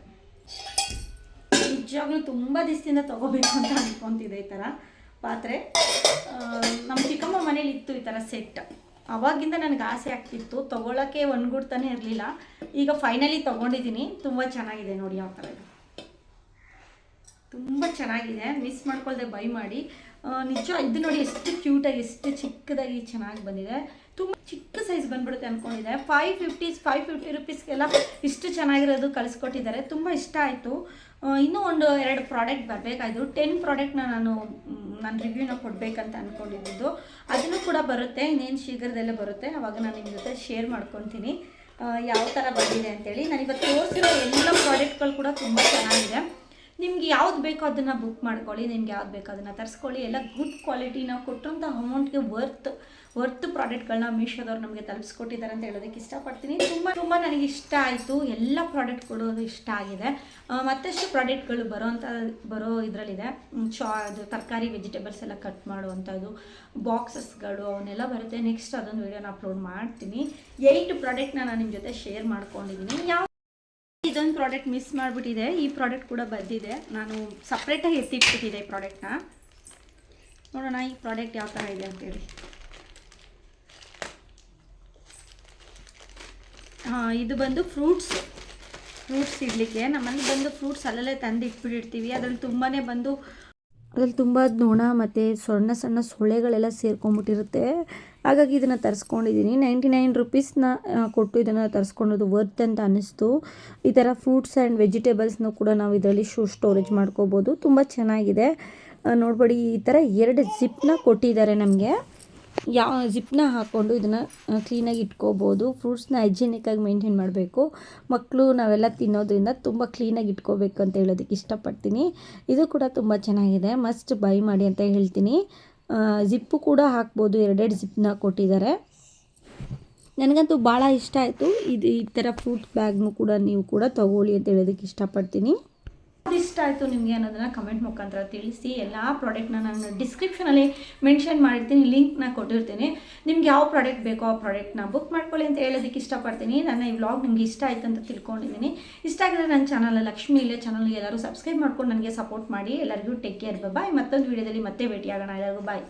ನಿಜವಾಗ್ಲೂ ತುಂಬ ದಿವಸದಿಂದ ತೊಗೋಬೇಕು ಅಂತ ಅಂದ್ಕೊತಿದೆ ಈ ಥರ ಪಾತ್ರೆ. ನಮ್ಮ ಚಿಕ್ಕಮ್ಮ ಮನೇಲಿ ಇತ್ತು ಈ ಥರ ಸೆಟ್ ಅವಾಗಿಂದ ನನಗೆ ಆಸೆ ಆಗ್ತಿತ್ತು, ತೊಗೊಳಕ್ಕೆ ಒಣಗುಡ್ತಾನೆ ಇರಲಿಲ್ಲ. ಈಗ ಫೈನಲಿ ತೊಗೊಂಡಿದ್ದೀನಿ ತುಂಬ ಚೆನ್ನಾಗಿದೆ ನೋಡಿ ಯಾವ ಥರ ತುಂಬ ಚೆನ್ನಾಗಿದೆ ಮಿಸ್ ಮಾಡ್ಕೊಳ್ದೆ ಬೈ ಮಾಡಿ. ನಿಜ, ಇದು ನೋಡಿ ಎಷ್ಟು ಕ್ಯೂಟಾಗಿ ಎಷ್ಟು ಚಿಕ್ಕದಾಗಿ ಚೆನ್ನಾಗಿ ಬಂದಿದೆ. ತುಂಬ ಚಿಕ್ಕ ಸೈಜ್ ಬಂದ್ಬಿಡುತ್ತೆ ಅಂದ್ಕೊಂಡಿದ್ದೆ ಫೈವ್ ಫಿಫ್ಟೀಸ್ ಫೈವ್ ಫಿಫ್ಟಿ ರುಪೀಸ್ಗೆಲ್ಲ ಇಷ್ಟು ಚೆನ್ನಾಗಿರೋದು ಕಳಿಸ್ಕೊಟ್ಟಿದ್ದಾರೆ. ತುಂಬ ಇಷ್ಟ ಆಯಿತು. ಇನ್ನೂ ಒಂದು ಎರಡು ಪ್ರಾಡಕ್ಟ್ ಬರಬೇಕಾಯ್ತು. ಟೆನ್ ಪ್ರಾಡಕ್ಟ್ನ ನಾನು ನಾನು ರಿವ್ಯೂನ ಕೊಡಬೇಕಂತ ಅಂದ್ಕೊಂಡಿದ್ದು ಅದನ್ನು ಕೂಡ ಬರುತ್ತೆ. ಇನ್ನೇನು ಶೀಘ್ರದಲ್ಲೇ ಬರುತ್ತೆ. ಅವಾಗ ನಾನು ನಿಮ್ಮ ಜೊತೆ ಶೇರ್ ಮಾಡ್ಕೊತೀನಿ. ಯಾವ ಥರ ಬಂದಿದೆ ಅಂತೇಳಿ. ನಾನು ಇವತ್ತು ತೋರಿಸಿರೋ ಎಲ್ಲ ಪ್ರಾಡಕ್ಟ್ಗಳು ಕೂಡ ತುಂಬ ಚೆನ್ನಾಗಿದೆ. ನಿಮ್ಗೆ ಯಾವ್ದು ಬೇಕೋ ಅದನ್ನು ಬುಕ್ ಮಾಡ್ಕೊಳ್ಳಿ, ನಿಮ್ಗೆ ಯಾವ್ದು ಬೇಕೋ ಅದನ್ನು ತರಿಸ್ಕೊಳ್ಳಿ. ಎಲ್ಲ ಗುಡ್ ಕ್ವಾಲಿಟಿನ ನಾವು ಕೊಟ್ಟಂಥ ಅಮೌಂಟ್ಗೆ ವರ್ತ್ ವರ್ತ್ ಪ್ರಾಡಕ್ಟ್ಗಳನ್ನ ಮೀಶೋದವ್ರು ನಮಗೆ ತಲುಪಿಸ್ಕೊಟ್ಟಿದ್ದಾರೆ ಅಂತ ಹೇಳೋದಕ್ಕೆ ಇಷ್ಟಪಡ್ತೀನಿ. ತುಂಬ ತುಂಬ ನನಗೆ ಇಷ್ಟ ಆಯಿತು. ಎಲ್ಲ ಕೊಡೋದು ಇಷ್ಟ ಆಗಿದೆ. ಮತ್ತಷ್ಟು ಪ್ರಾಡಕ್ಟ್ಗಳು ಬರೋ ಅಂಥ ಬರೋ ಇದರಲ್ಲಿದೆ. ಚಾ ಅದು ತರಕಾರಿ ವೆಜಿಟೇಬಲ್ಸ್ ಎಲ್ಲ ಕಟ್ ಮಾಡುವಂಥದ್ದು ಬಾಕ್ಸಸ್ಗಳು ಅವನ್ನೆಲ್ಲ ಬರುತ್ತೆ. ನೆಕ್ಸ್ಟ್ ಅದೊಂದು ವೀಡಿಯೋನ ಅಪ್ಲೋಡ್ ಮಾಡ್ತೀನಿ. ಏಯ್ಟ್ ಪ್ರಾಡಕ್ಟ್ನ ನಾನು ನಿಮ್ಮ ಜೊತೆ ಶೇರ್ ಮಾಡ್ಕೊಂಡಿದ್ದೀನಿ ಯಾವ ಇದೊಂದು ಪ್ರಾಡಕ್ಟ್ ಮಿಸ್ ಮಾಡಿಬಿಟ್ಟಿದೆ. ಈ ಪ್ರಾಡಕ್ಟ್ ಕೂಡ ಬಂದಿದೆ. ನಾನು ಸಪ್ರೇಟಾಗಿ ಎತ್ತಿಟ್ಬಿಟ್ಟಿದೆ ಈ ಪ್ರಾಡಕ್ಟ್ನ ನೋಡೋಣ ಈ ಪ್ರಾಡಕ್ಟ್ ಯಾವ ಥರ ಇದೆ ಅಂತೇಳಿ. ಹಾಂ, ಇದು ಬಂದು ಫ್ರೂಟ್ಸ್ ಫ್ರೂಟ್ಸ್ ಇಡಲಿಕ್ಕೆ. ನಮ್ಮಲ್ಲಿ ಬಂದು ಫ್ರೂಟ್ಸ್ ಅಲ್ಲಲ್ಲೇ ತಂದು ಇಟ್ಬಿಟ್ಟಿರ್ತೀವಿ ಅದ್ರಲ್ಲಿ ತುಂಬಾ ಬಂದು, ಅದ್ರಲ್ಲಿ ತುಂಬ ನೊಣ ಮತ್ತು ಸಣ್ಣ ಸಣ್ಣ ಸೊಳ್ಳೆಗಳೆಲ್ಲ ಸೇರ್ಕೊಂಡ್ಬಿಟ್ಟಿರುತ್ತೆ. ಹಾಗಾಗಿ ಇದನ್ನು ತರಿಸ್ಕೊಂಡಿದ್ದೀನಿ ನೈಂಟಿ ನೈನ್ ರುಪೀಸ್ನ ಕೊಟ್ಟು ಇದನ್ನು ತರಿಸ್ಕೊಂಡೋದು ವರ್ತ್ ಅಂತ ಅನ್ನಿಸ್ತು. ಈ ಥರ ಫ್ರೂಟ್ಸ್ ಆ್ಯಂಡ್ ವೆಜಿಟೇಬಲ್ಸ್ನೂ ಕೂಡ ನಾವು ಇದರಲ್ಲಿ ಶೂ ಸ್ಟೋರೇಜ್ ಮಾಡ್ಕೋಬೋದು. ತುಂಬ ಚೆನ್ನಾಗಿದೆ. ನೋಡ್ಬೇಡಿ, ಈ ಥರ ಎರಡು ಜಿಪ್ನ ಕೊಟ್ಟಿದ್ದಾರೆ ನಮಗೆ. ಯಾವ ಜಿಪ್ನ ಹಾಕ್ಕೊಂಡು ಇದನ್ನು ಕ್ಲೀನಾಗಿ ಇಟ್ಕೋಬೋದು. ಫ್ರೂಟ್ಸ್ನ ಹೈಜಿನಿಕ್ಕಾಗಿ ಮೇಂಟೈನ್ ಮಾಡಬೇಕು. ಮಕ್ಕಳು ನಾವೆಲ್ಲ ತಿನ್ನೋದ್ರಿಂದ ತುಂಬ ಕ್ಲೀನಾಗಿ ಇಟ್ಕೋಬೇಕು ಅಂತ ಹೇಳೋದಕ್ಕೆ ಇಷ್ಟಪಡ್ತೀನಿ. ಇದು ಕೂಡ ತುಂಬ ಚೆನ್ನಾಗಿದೆ. ಮಸ್ಟ್ ಬೈ ಮಾಡಿ ಅಂತ ಹೇಳ್ತೀನಿ. ಜಿಪ್ಪು ಕೂಡ ಹಾಕ್ಬೋದು, ಎರಡೆರಡು ಜಿಪ್ನ ಕೊಟ್ಟಿದ್ದಾರೆ. ನನಗಂತೂ ಭಾಳ ಇಷ್ಟ ಆಯಿತು. ಇದು ಈ ಥರ ಫ್ರೂಟ್ ಬ್ಯಾಗ್ನು ಕೂಡ ನೀವು ಕೂಡ ತಗೊಳ್ಳಿ ಅಂತ ಹೇಳೋದಕ್ಕೆ ಇಷ್ಟಪಡ್ತೀನಿ. ಇಷ್ಟ ಆಯಿತು ನಿಮಗೆ ಅನ್ನೋದನ್ನು ಕಮೆಂಟ್ ಮುಖಾಂತರ ತಿಳಿಸಿ. ಎಲ್ಲ ಪ್ರಾಡಕ್ಟ್ನ ನಾನು ಡಿಸ್ಕ್ರಿಪ್ಷನಲ್ಲಿ ಮೆನ್ಷನ್ ಮಾಡಿರ್ತೀನಿ ಲಿಂಕ್ನ ಕೊಟ್ಟಿರ್ತೀನಿ. ನಿಮ್ಗೆ ಯಾವ ಪ್ರಾಡಕ್ಟ್ ಬೇಕೋ ಆ ಪ್ರಾಡಕ್ಟ್ನ ಬುಕ್ ಮಾಡ್ಕೊಳ್ಳಿ ಅಂತ ಹೇಳೋದಕ್ಕೆ ಇಷ್ಟಪಡ್ತೀನಿ. ನನ್ನ ಈ ವ್ಲಾಗ್ ನಿಮಗೆ ಇಷ್ಟ ಆಯ್ತು ಅಂತ ತಿಳ್ಕೊಂಡಿದ್ದೀನಿ. ಇಷ್ಟ ಆಗಿದ್ರೆ ನನ್ನ ಚಾನಲ್ ಲಕ್ಷ್ಮಿ ಇಲ್ಲೇ ಚಾನಲ್ಗೆ ಎಲ್ಲರೂ ಸಬ್ಸ್ಕ್ರೈಬ್ ಮಾಡ್ಕೊಂಡು ನನಗೆ ಸಪೋರ್ಟ್ ಮಾಡಿ. ಎಲ್ಲರಿಗೂ ಟೇಕ್ ಕೇರ್ ಬಾಯ್ ಮತ್ತೊಂದು ವೀಡಿಯೋದಲ್ಲಿ ಮತ್ತೆ ಭೇಟಿಯಾಗೋಣ. ಎಲ್ಲರಿಗೂ ಬಾಯ್